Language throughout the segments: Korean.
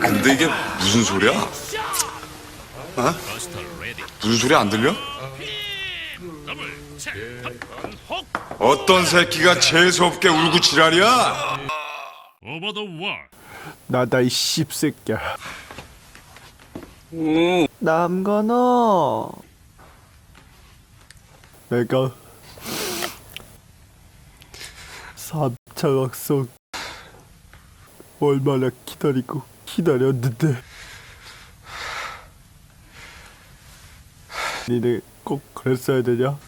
근데 이게 무슨 소리야? 어? 무슨 소리 안 들려? 어떤 새끼가 재수없게 울고 지랄이야? 나다 이 씹새끼야 남건어 내가 3차 학성 얼마나 기다리고 기다렸는데. 니네 꼭 그랬어야 되냐?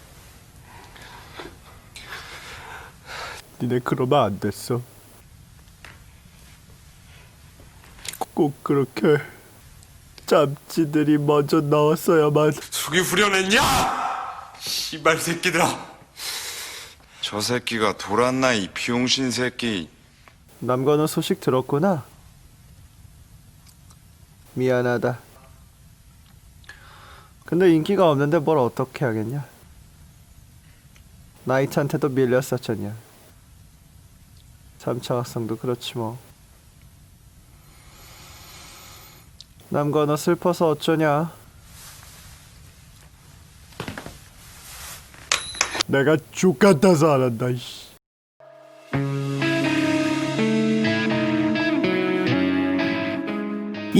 니네 그러면 안 됐어. 꼭 그렇게 짬찌들이 먼저 나왔어야만. 속이 후련했냐? 씨발 새끼들아. 저 새끼가 돌았나 이 비용신 새끼 남건우 소식 들었구나. 미안하다. 근데 인기가 없는데 뭘 어떻게 하겠냐? 나이트한테도 밀렸었잖냐. 3차 학생도 그렇지 뭐. 남건우 슬퍼서 어쩌냐? 내가 족 같아서 안 한다, 이씨.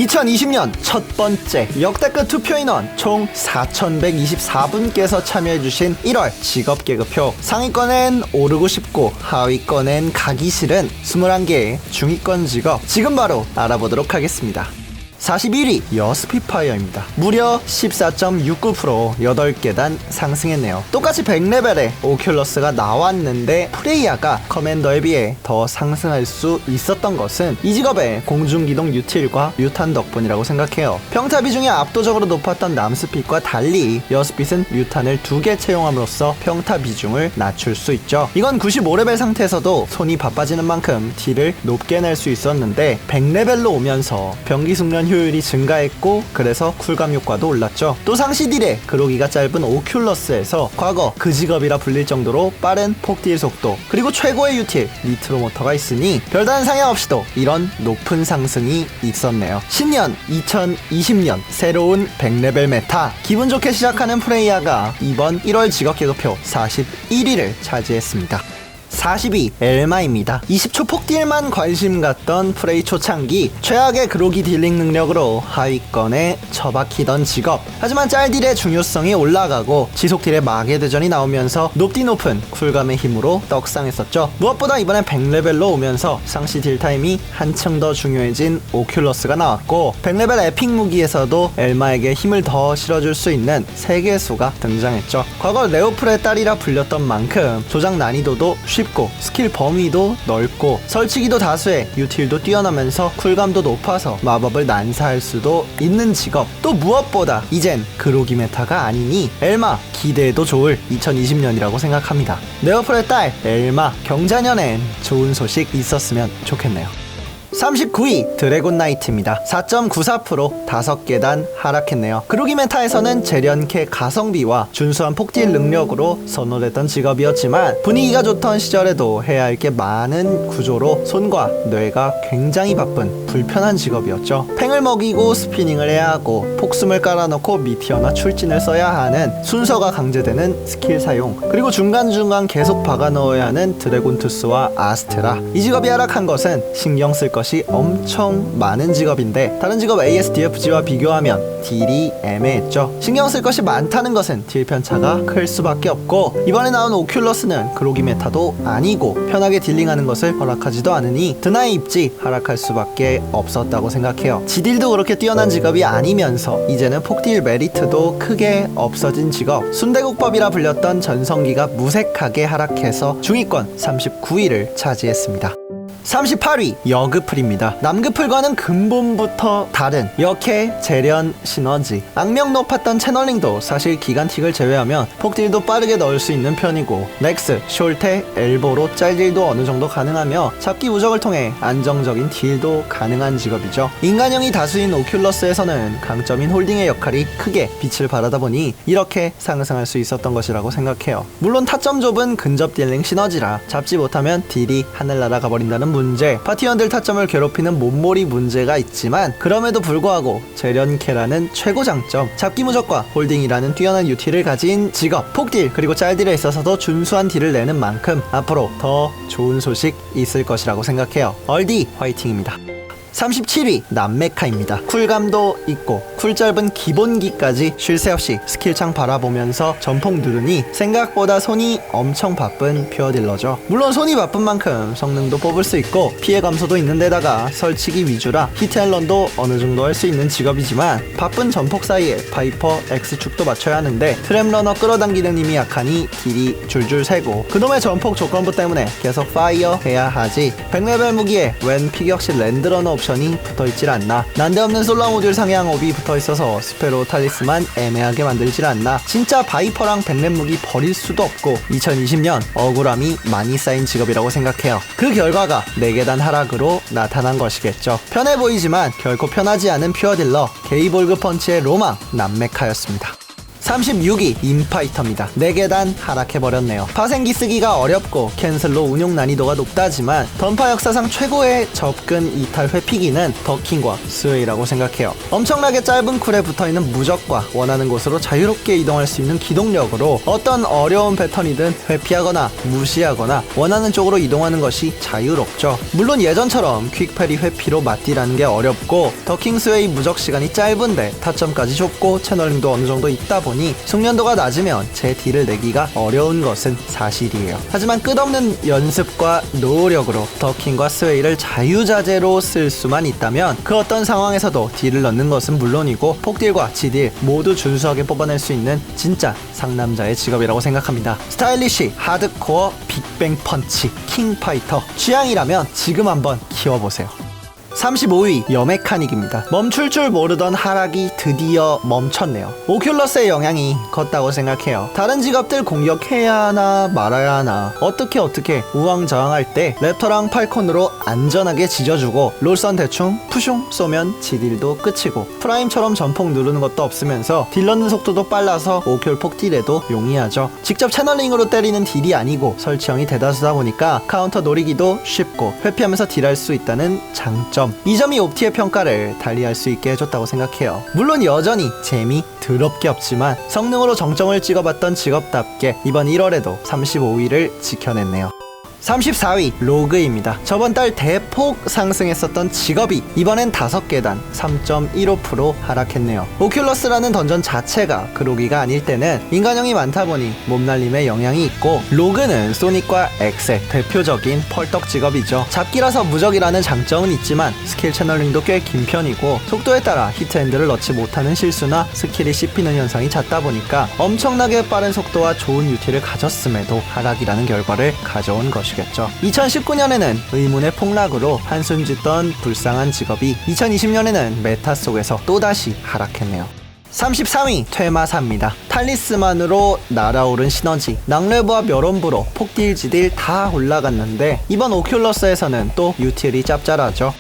2020년 첫 번째 역대급 투표 인원 총 4,124분께서 참여해주신 1월 직업계급표 상위권엔 오르고 싶고 하위권엔 가기 싫은 21개의 중위권 직업 지금 바로 알아보도록 하겠습니다. 41위 여스피파이어입니다. 무려 14.69% 8계단 상승했네요. 똑같이 100레벨에 오큘러스가 나왔는데 프레이아가 커맨더에 비해 더 상승할 수 있었던 것은 이 직업의 공중기동 유틸과 뮤탄 덕분이라고 생각해요. 평타 비중이 압도적으로 높았던 남스핏과 달리 여스핏은 뮤탄을 두 개 채용함으로써 평타 비중을 낮출 수 있죠. 이건 95레벨 상태에서도 손이 바빠지는 만큼 딜을 높게 낼 수 있었는데 100레벨로 오면서 병기 숙련 효율이 증가했고 그래서 쿨감 효과도 올랐죠. 또 상시 딜의 그로기가 짧은 오큘러스에서 과거 그 직업이라 불릴 정도로 빠른 폭딜 속도 그리고 최고의 유틸 니트로 모터가 있으니 별다른 상향 없이도 이런 높은 상승이 있었네요. 신년 2020년 새로운 100레벨 메타 기분 좋게 시작하는 프레이야가 이번 1월 직업 계급표 41위를 차지했습니다. 42 엘마입니다. 20초 폭딜만 관심 갖던 프레이 초창기 최악의 그로기 딜링 능력으로 하위권에 처박히던 직업 하지만 짤딜의 중요성이 올라가고 지속딜의 마계 대전이 나오면서 높디 높은 쿨감의 힘으로 떡상했었죠. 무엇보다 이번에 100레벨로 오면서 상시 딜 타임이 한층 더 중요해진 오큘러스가 나왔고 100레벨 에픽 무기에서도 엘마에게 힘을 더 실어줄 수 있는 세계수가 등장했죠. 과거 레오플의 딸이라 불렸던 만큼 조작 난이도도 쉽고 스킬 범위도 넓고 설치기도 다수해 유틸도 뛰어나면서 쿨감도 높아서 마법을 난사할 수도 있는 직업. 또 무엇보다 이젠 그로기 메타가 아니니 엘마 기대해도 좋을 2020년이라고 생각합니다. 네오플의 딸 엘마 경자년엔 좋은 소식 있었으면 좋겠네요 39위 드래곤 나이트입니다. 4.94% 5계단 하락했네요. 그루기 메타에서는 재련캐 가성비와 준수한 폭딜 능력으로 선호됐던 직업이었지만 분위기가 좋던 시절에도 해야 할 게 많은 구조로 손과 뇌가 굉장히 바쁜 불편한 직업이었죠. 팽을 먹이고 스피닝을 해야 하고 폭숨을 깔아놓고 미티어나 출진을 써야 하는 순서가 강제되는 스킬 사용 그리고 중간중간 계속 박아 넣어야 하는 드래곤 투스와 아스테라 이 직업이 하락한 것은 신경 쓸 것이 엄청 많은 직업인데 다른 직업 ASDFG와 비교하면 딜이 애매했죠. 신경 쓸 것이 많다는 것은 딜 편차가 클 수밖에 없고 이번에 나온 오큘러스는 그로기 메타도 아니고 편하게 딜링하는 것을 허락하지도 않으니 드나의 입지 하락할 수밖에 없었다고 생각해요. 지딜도 그렇게 뛰어난 직업이 아니면서 이제는 폭딜 메리트도 크게 없어진 직업. 순대국밥이라 불렸던 전성기가 무색하게 하락해서 중위권 39위를 차지했습니다 38위 여그풀입니다. 남그풀과는 근본부터 다른 역해, 재련, 시너지 악명 높았던 채널링도 사실 기간틱을 제외하면 폭딜도 빠르게 넣을 수 있는 편이고 넥스, 숄테, 엘보로 짤딜도 어느 정도 가능하며 잡기 우적을 통해 안정적인 딜도 가능한 직업이죠. 인간형이 다수인 오큘러스에서는 강점인 홀딩의 역할이 크게 빛을 발하다 보니 이렇게 상승할 수 있었던 것이라고 생각해요. 물론 타점 좁은 근접 딜링 시너지라 잡지 못하면 딜이 하늘 날아가 버린다는 문제, 파티원들 타점을 괴롭히는 몸몰이 문제가 있지만 그럼에도 불구하고 재련캐라는 최고 장점, 잡기 무적과 홀딩이라는 뛰어난 유티를 가진 직업, 폭딜 그리고 짤딜에 있어서도 준수한 딜을 내는 만큼 앞으로 더 좋은 소식 있을 것이라고 생각해요. 얼디 화이팅입니다. 37위 남메카입니다. 쿨감도 있고 쿨 짧은 기본기까지 쉴 새 없이 스킬창 바라보면서 전폭 누르니 생각보다 손이 엄청 바쁜 퓨어딜러죠. 물론 손이 바쁜 만큼 성능도 뽑을 수 있고 피해 감소도 있는 데다가 설치기 위주라 히트앤런도 어느 정도 할 수 있는 직업이지만 바쁜 전폭 사이에 바이퍼 X축도 맞춰야 하는데 트램러너 끌어당기는 힘이 약하니 딜이 줄줄 새고 그놈의 전폭 조건부 때문에 계속 파이어 해야 하지 100레벨 무기에 웬 피격시 랜드러너 옵션이 붙어있질 않나. 난데없는 솔라 모듈 상향 옵이 붙어있어서 스페로 탈리스만 애매하게 만들질 않나. 진짜 바이퍼랑 100렙 무기 버릴 수도 없고 2020년 억울함이 많이 쌓인 직업이라고 생각해요. 그 결과가 4계단 하락으로 나타난 것이겠죠. 편해 보이지만 결코 편하지 않은 퓨어딜러 게이볼그 펀치의 로망 남메카였습니다 36위 인파이터입니다. 4계단 하락해버렸네요. 파생기 쓰기가 어렵고 캔슬로 운용 난이도가 높다지만 던파 역사상 최고의 접근 이탈 회피기는 더킹과 스웨이라고 생각해요. 엄청나게 짧은 쿨에 붙어있는 무적과 원하는 곳으로 자유롭게 이동할 수 있는 기동력으로 어떤 어려운 패턴이든 회피하거나 무시하거나 원하는 쪽으로 이동하는 것이 자유롭죠. 물론 예전처럼 퀵페리 회피로 맞디라는 게 어렵고 더킹 스웨이 무적 시간이 짧은데 타점까지 좁고 채널링도 어느 정도 있다 보니 숙련도가 낮으면 제 딜을 내기가 어려운 것은 사실이에요. 하지만 끝없는 연습과 노력으로 더킹과 스웨이를 자유자재로 쓸 수만 있다면 그 어떤 상황에서도 딜을 넣는 것은 물론이고 폭딜과 지딜 모두 준수하게 뽑아낼 수 있는 진짜 상남자의 직업이라고 생각합니다. 스타일리시, 하드코어, 빅뱅 펀치, 킹파이터 취향이라면 지금 한번 키워보세요. 35위 여메카닉입니다. 멈출 줄 모르던 하락이 드디어 멈췄네요. 오큘러스의 영향이 컸다고 생각해요. 다른 직업들 공격해야 하나 말아야 하나 어떻게 어떻게 우왕좌왕할 때 랩터랑 팔콘으로 안전하게 지져주고 롤선 대충 푸숑 쏘면 지딜도 끝이고 프라임처럼 전폭 누르는 것도 없으면서 딜 넣는 속도도 빨라서 오큘 폭딜에도 용이하죠. 직접 채널링으로 때리는 딜이 아니고 설치형이 대다수다 보니까 카운터 노리기도 쉽고 회피하면서 딜할 수 있다는 장점 이 점이 옵티의 평가를 달리할 수 있게 해줬다고 생각해요. 물론 여전히 재미 더럽게 없지만 성능으로 정점을 찍어봤던 직업답게 이번 1월에도 35위를 지켜냈네요 34위 로그입니다. 저번 달 대폭 상승했었던 직업이 이번엔 5계단 3.15% 하락했네요. 오큘러스라는 던전 자체가 그 로기가 아닐 때는 인간형이 많다 보니 몸날림에 영향이 있고 로그는 소닉과 엑셀 대표적인 펄떡 직업이죠. 잡기라서 무적이라는 장점은 있지만 스킬 채널링도 꽤 긴 편이고 속도에 따라 히트핸드를 넣지 못하는 실수나 스킬이 씹히는 현상이 잦다 보니까 엄청나게 빠른 속도와 좋은 유티를 가졌음에도 하락이라는 결과를 가져온 것이 겠죠. 2019년에는 의문의 폭락으로 한숨 짓던 불쌍한 직업이 2020년에는 메타 속에서 또다시 하락했네요. 33위 퇴마사입니다. 탈리스만으로 날아오른 시너지, 낭레브와 멸원부로 폭딜지딜 다 올라갔는데 이번 오큘러스에서는 또 유틸이 짭짤하죠.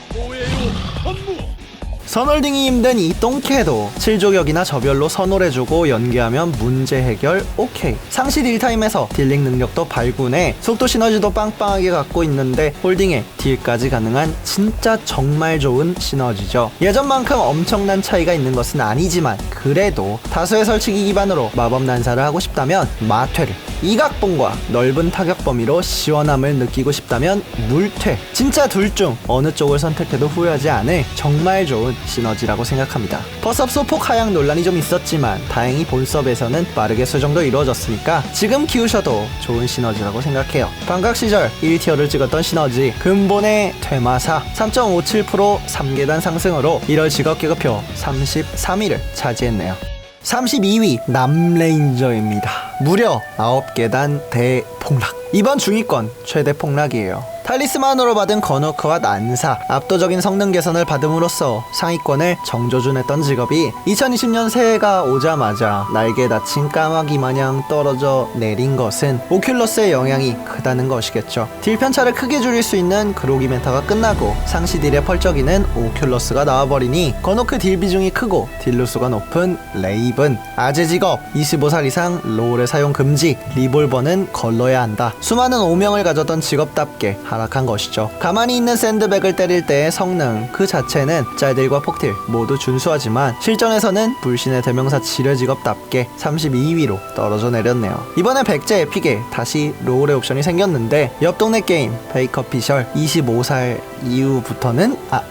선홀딩이 힘든 이 똥캐도 7조격이나 저별로 선홀해주고 연계하면 문제 해결 오케이. 상시 딜타임에서 딜링 능력도 발군해. 속도 시너지도 빵빵하게 갖고 있는데 홀딩에 딜까지 가능한 진짜 정말 좋은 시너지죠. 예전만큼 엄청난 차이가 있는 것은 아니지만 그래도 다수의 설치기 기반으로 마법 난사를 하고 싶다면 마퇴를 이각봉과 넓은 타격 범위로 시원함을 느끼고 싶다면 물퇴. 진짜 둘 중 어느 쪽을 선택해도 후회하지 않을 정말 좋은 시너지라고 생각합니다 버섭 소폭 하향 논란이 좀 있었지만 다행히 본섭에서는 빠르게 수정도 이루어졌으니까 지금 키우셔도 좋은 시너지라고 생각해요 방각 시절 1티어를 찍었던 시너지 근본의 퇴마사 3.57% 3계단 상승으로 1월 직업계급표 33위를 차지했네요 32위 남레인저입니다. 무려 9계단 대폭락. 이번 중위권 최대 폭락이에요. 탈리스만으로 받은 건호크와 난사, 압도적인 성능 개선을 받음으로써 상위권을 정조준했던 직업이 2020년 새해가 오자마자 날개 다친 까마귀 마냥 떨어져 내린 것은 오큘러스의 영향이 크다는 것이겠죠. 딜 편차를 크게 줄일 수 있는 그로기 멘터가 끝나고 상시 딜의 펄쩍이는 오큘러스가 나와버리니 건호크 딜 비중이 크고 딜루수가 높은 레이븐, 아재 직업 25살 이상 롤의 사용 금지, 리볼버는 걸러야 한다. 수많은 오명을 가졌던 직업답게 하락한 것이죠. 가만히 있는 샌드백을 때릴 때의 성능 그 자체는 짤들과 폭딜 모두 준수하지만 실전에서는 불신의 대명사 지뢰 직업답게 32위로 떨어져 내렸네요. 이번에 백제 에픽에 다시 롤의 옵션이 생겼는데 옆 동네 게임 베이커 피셜 25살 이후부터는 아,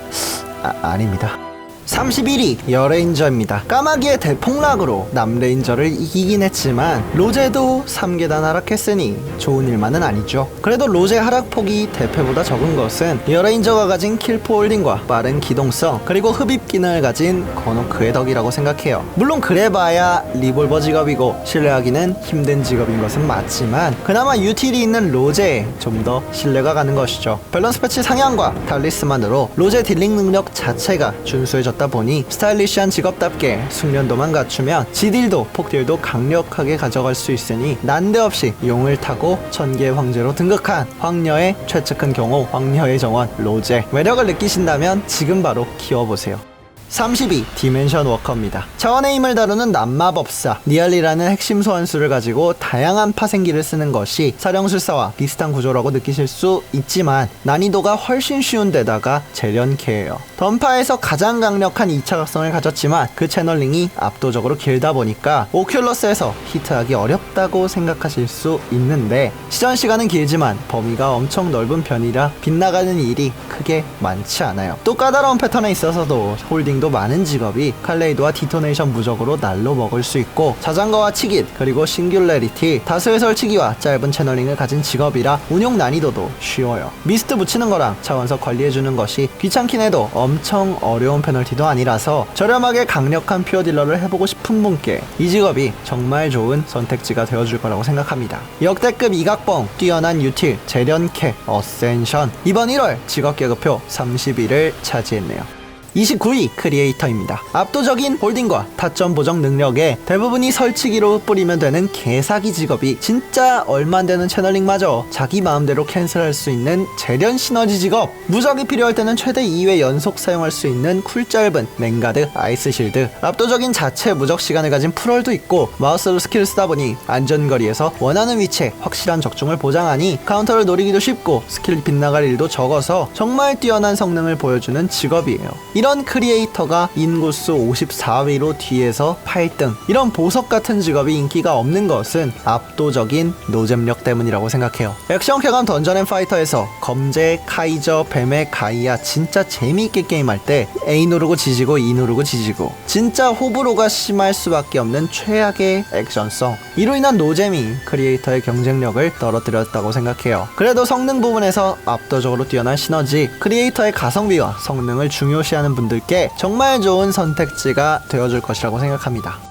아 아닙니다. 31위 여레인저입니다. 까마귀의 대폭락으로 남레인저를 이기긴 했지만 로제도 3계단 하락했으니 좋은 일만은 아니죠. 그래도 로제 하락폭이 대패보다 적은 것은 여레인저가 가진 킬포 홀딩과 빠른 기동성 그리고 흡입 기능을 가진 건호크의 덕이라고 생각해요. 물론 그래봐야 리볼버 직업이고 신뢰하기는 힘든 직업인 것은 맞지만 그나마 유틸이 있는 로제에 좀 더 신뢰가 가는 것이죠. 밸런스 패치 상향과 탈리스만으로 로제 딜링 능력 자체가 준수해졌 다 보니 스타일리시한 직업답게 숙련도만 갖추면 지딜도 폭딜도 강력하게 가져갈 수 있으니 난데없이 용을 타고 천개의 황제로 등극한 황녀의 최측근 경호 황녀의 정원 로제 매력을 느끼신다면 지금 바로 키워보세요. 32 디멘션 워커입니다. 차원의 힘을 다루는 남마법사 니알리라는 핵심 소환수를 가지고 다양한 파생기를 쓰는 것이 사령술사와 비슷한 구조라고 느끼실 수 있지만 난이도가 훨씬 쉬운 데다가 재련캐예요. 던파에서 가장 강력한 2차 각성을 가졌지만 그 채널링이 압도적으로 길다 보니까 오큘러스에서 히트하기 어렵다고 생각하실 수 있는데 시전 시간은 길지만 범위가 엄청 넓은 편이라 빗나가는 일이 크게 많지 않아요. 또 까다로운 패턴에 있어서도 홀딩도 많은 직업이 칼레이드와 디토네이션 무적으로 날로 먹을 수 있고 자전거와 치깃 그리고 싱귤레리티 다수의 설치기와 짧은 채널링을 가진 직업이라 운용 난이도도 쉬워요. 미스트 붙이는 거랑 차원석 관리해주는 것이 귀찮긴 해도 엄청 어려운 페널티도 아니라서 저렴하게 강력한 퓨어 딜러를 해보고 싶은 분께 이 직업이 정말 좋은 선택지가 되어줄 거라고 생각합니다. 역대급 이각봉, 뛰어난 유틸, 재련캐, 어센션 이번 1월 직업 계급표 30위를 차지했네요. 29위 크리에이터입니다. 압도적인 홀딩과 타점 보정 능력에 대부분이 설치기로 뿌리면 되는 개사기 직업이 진짜 얼마 안 되는 채널링마저 자기 마음대로 캔슬할 수 있는 재련 시너지 직업 무적이 필요할 때는 최대 2회 연속 사용할 수 있는 쿨 짧은 랭가드 아이스 실드 압도적인 자체 무적 시간을 가진 프롤도 있고 마우스로 스킬을 쓰다 보니 안전거리에서 원하는 위치에 확실한 적중을 보장하니 카운터를 노리기도 쉽고 스킬 빗나갈 일도 적어서 정말 뛰어난 성능을 보여주는 직업이에요. 이런 크리에이터가 인구수 54위로 뒤에서 8등. 이런 보석 같은 직업이 인기가 없는 것은 압도적인 노잼력 때문이라고 생각해요. 액션 쾌감 던전 앤 파이터에서 검제, 카이저, 뱀의 가이아 진짜 재미있게 게임할 때 A 누르고 지지고 E 누르고 지지고 진짜 호불호가 심할 수밖에 없는 최악의 액션성. 이로 인한 노잼이 크리에이터의 경쟁력을 떨어뜨렸다고 생각해요. 그래도 성능 부분에서 압도적으로 뛰어난 시너지, 크리에이터의 가성비와 성능을 중요시하는 분들께 정말 좋은 선택지가 되어줄 것이라고 생각합니다.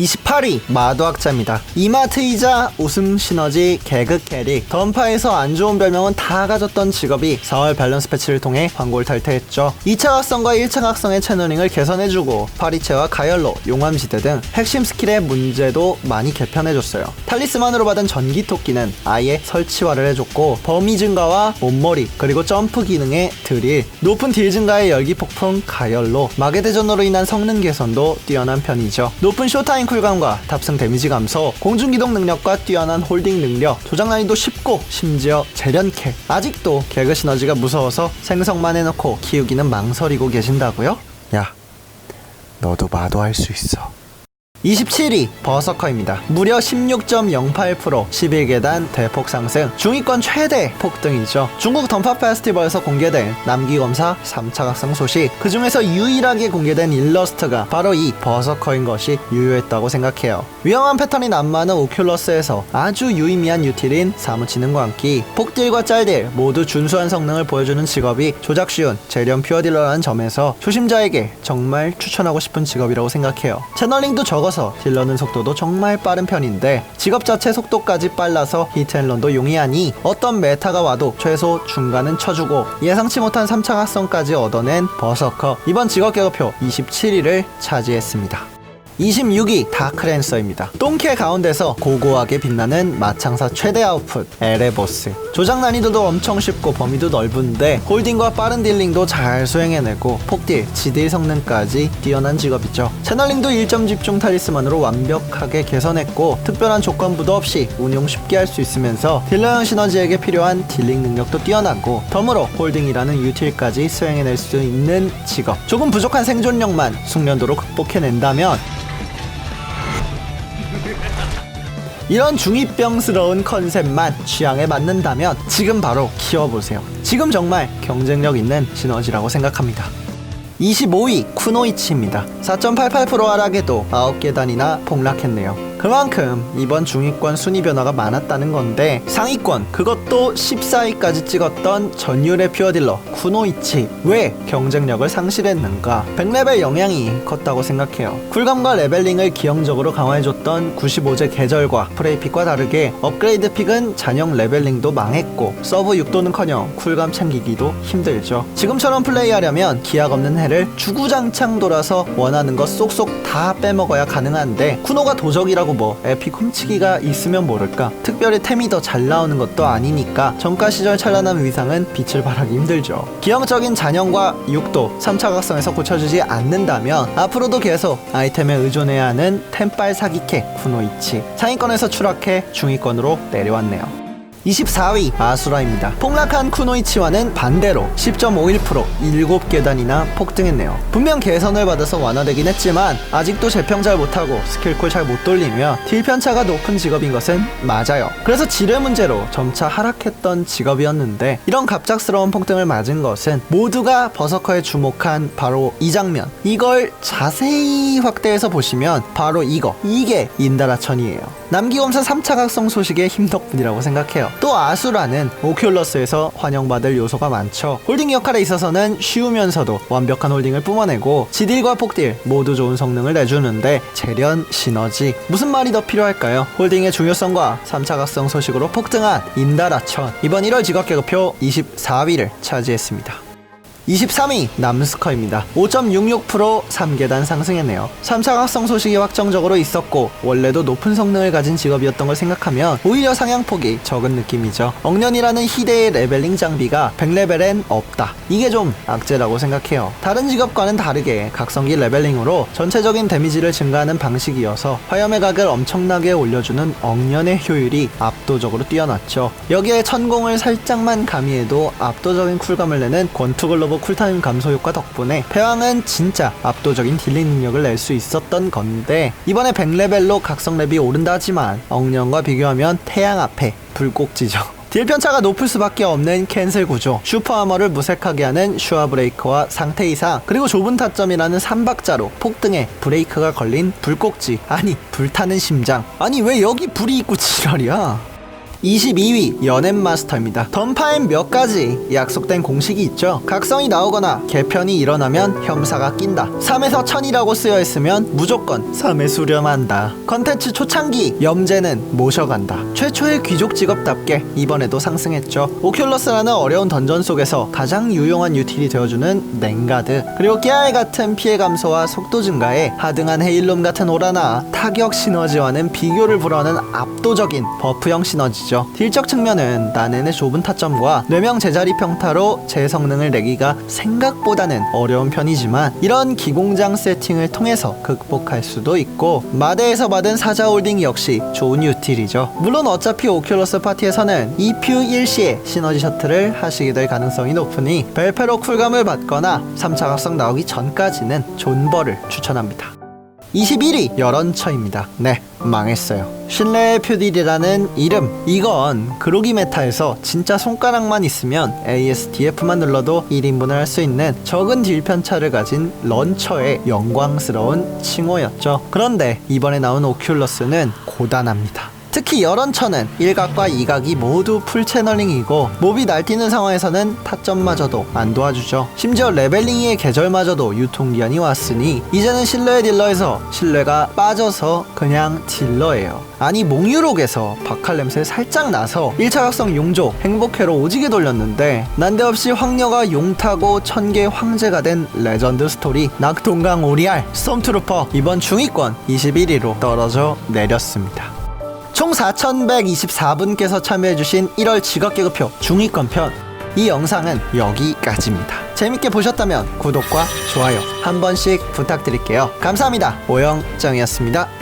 28위 마도학자입니다. 이마트이자 웃음 시너지 개그 캐릭 던파에서 안 좋은 별명은 다 가졌던 직업이 4월 밸런스 패치를 통해 광고를 탈퇴했죠. 2차 각성과 1차 각성의 채널링을 개선해주고 파리체와 가열로 용암시대 등 핵심 스킬의 문제도 많이 개편해줬어요. 탈리스만으로 받은 전기토끼는 아예 설치화를 해줬고 범위 증가와 몸머리 그리고 점프 기능의 드릴 높은 딜 증가의 열기 폭풍 가열로 마계 대전으로 인한 성능 개선도 뛰어난 편이죠. 높은 쇼타임 쿨감과 탑승 데미지 감소, 공중기동 능력과 뛰어난 홀딩 능력, 조작 난이도 쉽고 심지어 재련캐. 아직도 개그 시너지가 무서워서 생성만 해놓고 키우기는 망설이고 계신다고요? 야, 너도 마도 할 수 있어. 27위 버서커입니다. 무려 16.08% 11계단 대폭 상승 중위권 최대 폭등이죠. 중국 던파 페스티벌에서 공개된 남기검사 3차 각성 소식 그 중에서 유일하게 공개된 일러스트가 바로 이 버서커인 것이 유효했다고 생각해요. 위험한 패턴이 난무하는 오큘러스에서 아주 유의미한 유틸인 사무치는 광기 폭딜과 짤딜 모두 준수한 성능을 보여주는 직업이 조작 쉬운 재련 퓨어 딜러라는 점에서 초심자에게 정말 추천하고 싶은 직업이라고 생각해요. 채널링도 적어 적어서 딜러는 속도도 정말 빠른 편인데 직업 자체 속도까지 빨라서 히트앤런도 용이하니 어떤 메타가 와도 최소 중간은 쳐주고 예상치 못한 3차 각성까지 얻어낸 버서커 이번 직업 계급표 27위를 차지했습니다. 26위 다크랜서입니다. 똥캐 가운데서 고고하게 빛나는 마창사 최대 아웃풋 에레보스. 조작 난이도도 엄청 쉽고 범위도 넓은데 홀딩과 빠른 딜링도 잘 수행해내고 폭딜, 지딜 성능까지 뛰어난 직업이죠. 채널링도 1점 집중 탈리스만으로 완벽하게 개선했고 특별한 조건부도 없이 운용 쉽게 할 수 있으면서 딜러형 시너지에게 필요한 딜링 능력도 뛰어나고 덤으로 홀딩이라는 유틸까지 수행해낼 수 있는 직업. 조금 부족한 생존력만 숙련도로 극복해낸다면 이런 중이병스러운 컨셉만 취향에 맞는다면 지금 바로 키워보세요. 지금 정말 경쟁력 있는 시너지라고 생각합니다. 25위 쿠노이치입니다. 4.88% 하락에도 9계단이나 폭락했네요. 그만큼 이번 중위권 순위 변화가 많았다는 건데 상위권 그것도 14위까지 찍었던 전율의 퓨어딜러 쿠노이치 왜 경쟁력을 상실했는가? 100레벨 영향이 컸다고 생각해요. 쿨감과 레벨링을 기형적으로 강화해줬던 95제 계절과 프레이픽과 다르게 업그레이드 픽은 잔영 레벨링도 망했고 서브 6도는커녕 쿨감 챙기기도 힘들죠. 지금처럼 플레이하려면 기약 없는 해를 주구장창 돌아서 원하는 것 쏙쏙 다 빼먹어야 가능한데 쿠노가 도적이라고 뭐 에픽 훔치기가 있으면 모를까. 특별히 템이 더 잘 나오는 것도 아니니까 정가 시절 찬란한 위상은 빛을 발하기 힘들죠. 기형적인 잔영과 6도 3차 각성에서 고쳐주지 않는다면 앞으로도 계속 아이템에 의존해야 하는 템빨 사기캐 쿠노이치. 상위권에서 추락해 중위권으로 내려왔네요 24위 아수라입니다. 폭락한 쿠노이치와는 반대로 10.51% 7계단이나 폭등했네요. 분명 개선을 받아서 완화되긴 했지만 아직도 재평 잘 못하고 스킬콜 잘 못 돌리며 딜 편차가 높은 직업인 것은 맞아요. 그래서 지뢰 문제로 점차 하락했던 직업이었는데 이런 갑작스러운 폭등을 맞은 것은 모두가 버서커에 주목한 바로 이 장면. 이걸 자세히 확대해서 보시면 바로 이거. 이게 인다라천이에요. 남기검사 3차 각성 소식의 힘 덕분이라고 생각해요. 또 아수라는 오큘러스에서 환영받을 요소가 많죠. 홀딩 역할에 있어서는 쉬우면서도 완벽한 홀딩을 뿜어내고 지딜과 폭딜 모두 좋은 성능을 내주는데 재련 시너지 무슨 말이 더 필요할까요? 홀딩의 중요성과 3차 각성 소식으로 폭등한 인다라천 이번 1월 직업계급표 24위를 차지했습니다. 23위 남스커입니다. 5.66% 3계단 상승했네요. 3차 각성 소식이 확정적으로 있었고 원래도 높은 성능을 가진 직업이었던 걸 생각하면 오히려 상향폭이 적은 느낌이죠. 억년이라는 희대의 레벨링 장비가 100레벨엔 없다. 이게 좀 악재라고 생각해요. 다른 직업과는 다르게 각성기 레벨링으로 전체적인 데미지를 증가하는 방식이어서 화염의 각을 엄청나게 올려주는 억년의 효율이 압도적으로 뛰어났죠. 여기에 천공을 살짝만 가미해도 압도적인 쿨감을 내는 권투 글로브 쿨타임 감소 효과 덕분에 패왕은 진짜 압도적인 딜링 능력을 낼 수 있었던 건데 이번에 100레벨로 각성랩이 오른다 하지만 억년과 비교하면 태양 앞에 불꼭지죠. 딜 편차가 높을 수밖에 없는 캔슬 구조, 슈퍼 아머를 무색하게 하는 슈아 브레이크와 상태 이상, 그리고 좁은 타점이라는 3박자로 폭등에 브레이크가 걸린 불꼭지, 아니 불타는 심장, 아니 왜 여기 불이 있고 지랄이야? 22위 연엠 마스터입니다. 던파엔 몇 가지 약속된 공식이 있죠. 각성이 나오거나 개편이 일어나면 혐사가 낀다. 3에서 1000이라고 쓰여 있으면 무조건 3에 수렴한다. 컨텐츠 초창기 염제는 모셔간다. 최초의 귀족 직업답게 이번에도 상승했죠. 오큘러스라는 어려운 던전 속에서 가장 유용한 유틸이 되어주는 냉가드 그리고 깨알 같은 피해 감소와 속도 증가에 하등한 헤일롬 같은 오라나 타격 시너지와는 비교를 불허하는 압도적인 버프형 시너지죠. 딜적 측면은 나넨의 좁은 타점과 뇌명 제자리 평타로 제 성능을 내기가 생각보다는 어려운 편이지만 이런 기공장 세팅을 통해서 극복할 수도 있고 마대에서 받은 사자 홀딩 역시 좋은 유틸이죠. 물론 어차피 오큘러스 파티에서는 2퓨 1시에 시너지 셔틀을 하시게 될 가능성이 높으니 벨페로 쿨감을 받거나 3차 각성 나오기 전까지는 존버를 추천합니다. 21위 열언처입니다. 네, 망했어요. 신뢰의 표딜이라는 이름. 이건 그로기 메타에서 진짜 손가락만 있으면 ASDF만 눌러도 1인분을 할 수 있는 적은 딜 편차를 가진 런처의 영광스러운 칭호였죠. 그런데 이번에 나온 오큘러스는 고단합니다. 특히 열언천은 1각과 2각이 모두 풀 채널링이고 몹이 날뛰는 상황에서는 타점마저도 안 도와주죠. 심지어 레벨링이의 계절마저도 유통기한이 왔으니 이제는 신뢰의 딜러에서 신뢰가 빠져서 그냥 딜러예요. 아니 몽유록에서 박할 냄새 살짝 나서 1차 각성 용조 행복회로 오지게 돌렸는데 난데없이 황녀가 용 타고 천개 황제가 된 레전드 스토리 낙동강 오리알 스톰트루퍼 이번 중위권 21위로 떨어져 내렸습니다. 총 4,124분께서 참여해주신 1월 직업계급표 중위권 편. 이 영상은 여기까지입니다. 재밌게 보셨다면 구독과 좋아요 한 번씩 부탁드릴게요. 감사합니다. 오영정이었습니다.